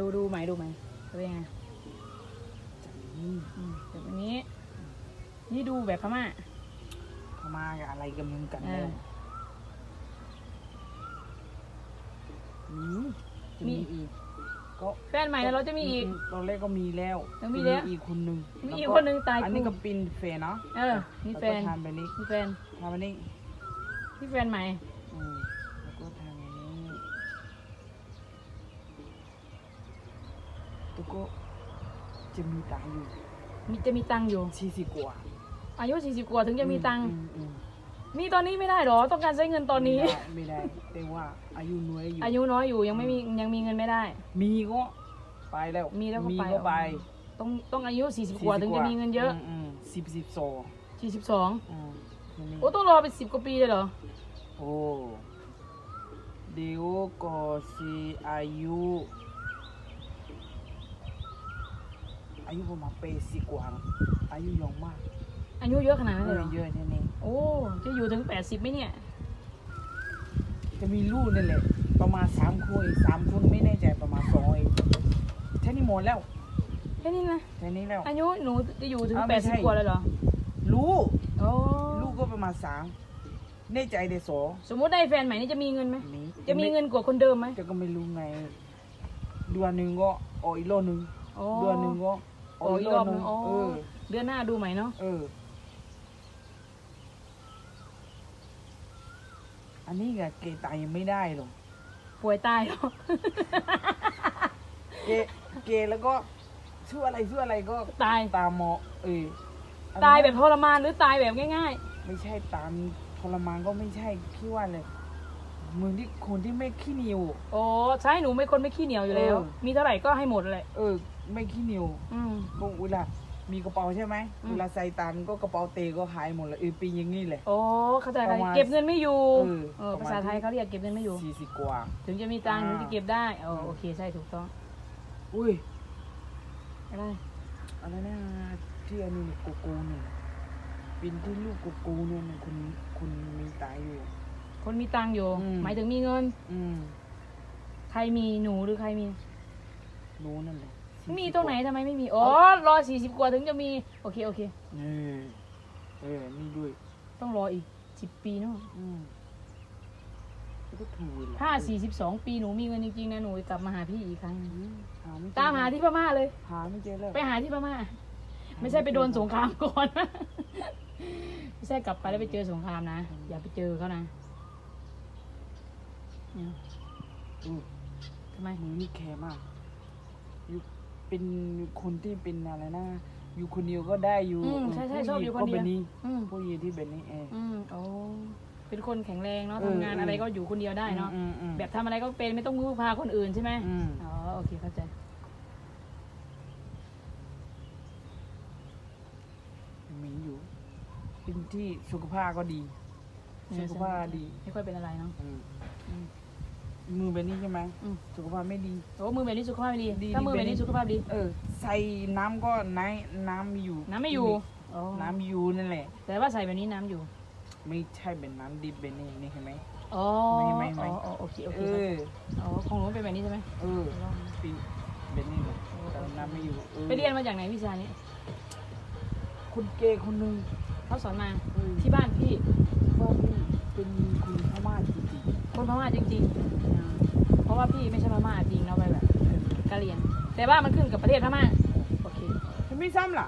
ดูดูไหมดูไหมเป็นยังไงอืมอืมแบบนี้ นี่ดูแบบพม่าพม่ากับอะไรกันมึงกันเอแล้อวมีจะมีมีอีกก็แฟนใหม่แล้วเราจะมีอีกมตอนแรกก็มีแล้วยังมีแล้วจะอีกคนนึงมีแล้วอีกคนนึงตายอันนี้คู่ก็ปินแฟนเนาะเออมีแฟนล้วก็ทำแบบนี้มีแฟนทำแบบนี้มีแฟนใหม่ อืมแล้วก็ทำแบบนี้ แล้วก็จะมีตังค์อยู่มีจะมีตังค์อยู่ สี่สิบกว่าอายุ 40 กว่าถึงจะมีตังค์อืมอืมมีตอนนี้ไม่ได้หรอ ต้องการใช้เงินตอนนี้ ไม่ได้ไม่ได้แต่ว่าอายุน้อยอยู่ อายุน้อยอยู่ยังไม่มียังมีเงินไม่ได้ มีก็ไปแล้ว มีแล้วก็มีไปก็ไปต้องต้องอายุ 40 กว่าถึงจะมีเงินเยอะมสิบสิบสอง42 อืมแค่นี้โอ้ต้องรอเป็น 10 กว่าปีเลยเหรอ โอ้เดี๋ยวก็สิอายุ อายุประมาณเปสิกว่านะอายุยังมากอายุเยอะขนาดนั้นเอเลยเหรออเยอะแน่โอ้จะอยู่ถึง80ไหมเนี่ย ๆจะมีลูกนั่นแหละประมาณสามคนอีกสามคนไม่แน่ใจประมาณสองเองแค่นี้หมดแล้วแค่นี้นะแค่นี้แล้ว อายุหนูจะอยู่ถึงอ้าวไม่ใช่80กว่าเลยเหรอลูกโอ้ลูกก็ประมาณสามแน่ใจเดโสสมมุติได้แฟนใหม่นี่จะมีเงินไหมนี้จะมีเงินกว่าคนเดิมไหมจะก็ไม่รู้ไงเดือนหนึ่งก็ออกอีกรอบหนึ่งโอ้เดือนหนึ่งก็ โอ้อีกรอบหนึงโอ้เออเดือนหน้าดูใหม่เนาะเออ อันนี้ไงเกตายยังไม่ได้หรอกป่วยตายเหรอเกเกแล้วก็ชื่ออะไรชื่ออะไรก็ตายตามหมอเอออันนั้นตายแบบทรมานหรือตายแบบง่าย ไม่ใช่ตามทรมานก็ไม่ใช่พี่ว่าเลยเหมือนที่คนที่ไม่ขี้เหนียว ๆ โอ้ใช่หนูไม่คนไม่ขี้เหนียวอยู่แล้ว เออ มีเท่าไหร่ก็ให้หมดเลย เออ ไม่ขี้เหนียวอืม ก็เวลามีกระเป๋าใช่ไหมอืม เวลาใส่ตังค์ก็กระเป๋าเตก็หายหมดเลยเออปีอย่างนี้แหละโอ้เข้าใจปค่ะระมาณเก็บเงินไม่อยู่เออเออประภามาณษาไทยเขาเรียกเก็บเงินไม่อยู่ สี่สิบกว่า ถึงจะมีตังค์อ่า ถึงจะเก็บได้โอ้โอเคใช่ถูกต้องอุ้ยอะไรอะไรนะที่อันนี้โกโก้เนี่ยเป็นที่ลูกโกโก้เนี่ยมันคนคนมีตายอยู่ คนมีตังค์อยู่ อืม หมายถึงมีเงิน อืมใครมีหนูหรือใครมีหนูนั่นแหละ มีตรงไหนทำไมไม่มี อ๋อ รอสี่สิบกว่าถึงจะมี โอเค โอเค เออเออนี่ด้วยต้องรออีกสิบปีเนาะอืมก็ถูกเลยถ้าสี่สิบสองปีหนูมีเงินจริงๆนะหนูกลับมาหาพี่อีกครั้งหนึ่งอืมหาไม่เจอตามหาที่พม่าเลย หาไม่เจอแล้วไปหาที่พม่า ไม่ใช่ไปโดนสงครามก่อนนะ ไม่ใช่กลับไปแล้วไปเจอสงครามนะ อย่าไปเจอเขานะเนี่ยอืมทำไม มือนี่แคร์มากอยู่ เป็นคนที่เป็นอะไรนะ อยู่คนเดียวก็ได้อยู่อืมใช่ใช่ชอบอยู่คนเดียวก็แบบนี้อืมผู้หญิงที่แบบนี้เอง อืมโอ้เป็นคนแข็งแรงเนาะเออทำงานเอออ อะไรก็อยู่คนเดียวได้เนาะอืมอืมแบบทำอะไรก็เป็นไม่ต้องพึ่งพาคนอื่นใช่ไหมอืมอ๋อโอเคเข้าใจ มีอยู่เป็นที่สุขภาพก็ดี สุขภาพดี ไม่ค่อยเป็นอะไรเนาะอืมอืม มือแบบนี้ใช่ไหมอืม สุขภาพไม่ดี โอ้มือแบบนี้สุขภาพไม่ดีดีถ้ามือดีแบบนี้เป็นสุขภาพดี เออ ใส่น้ำก็น้ำน้ำอยู่น้ำไม่อยู่อ๋อน้ำอยู่นั่นแหละ แต่ว่าใส่แบบนี้น้ำอยู่ไม่ใช่เป็นน้ำดิบเป็นนี่นี่เห็นไหม อ๋อไม่ไม่ไม่ อ๋ออ๋อโอเคโอเคเออ อ๋อของหนูเป็นแบบนี้ใช่ไหม เออปีเป็นนี่แหละแต่น้ำไม่อยู่ออไปเรียนมาจากไหนวิชานี้คุณเกย์คนหนึ่งเขาสอนมาเออที่บ้านพี่ว่าพี่เป็นคุณพม่าจริงคนพม่าจริง ว่าพี่ไม่ใช่พม่าจริงเนาะไปแบบกะเหรี่ยงแต่ว่ามันขึ้นกับประเทศพม่าโอเค ไม่ซ้ำล่ะ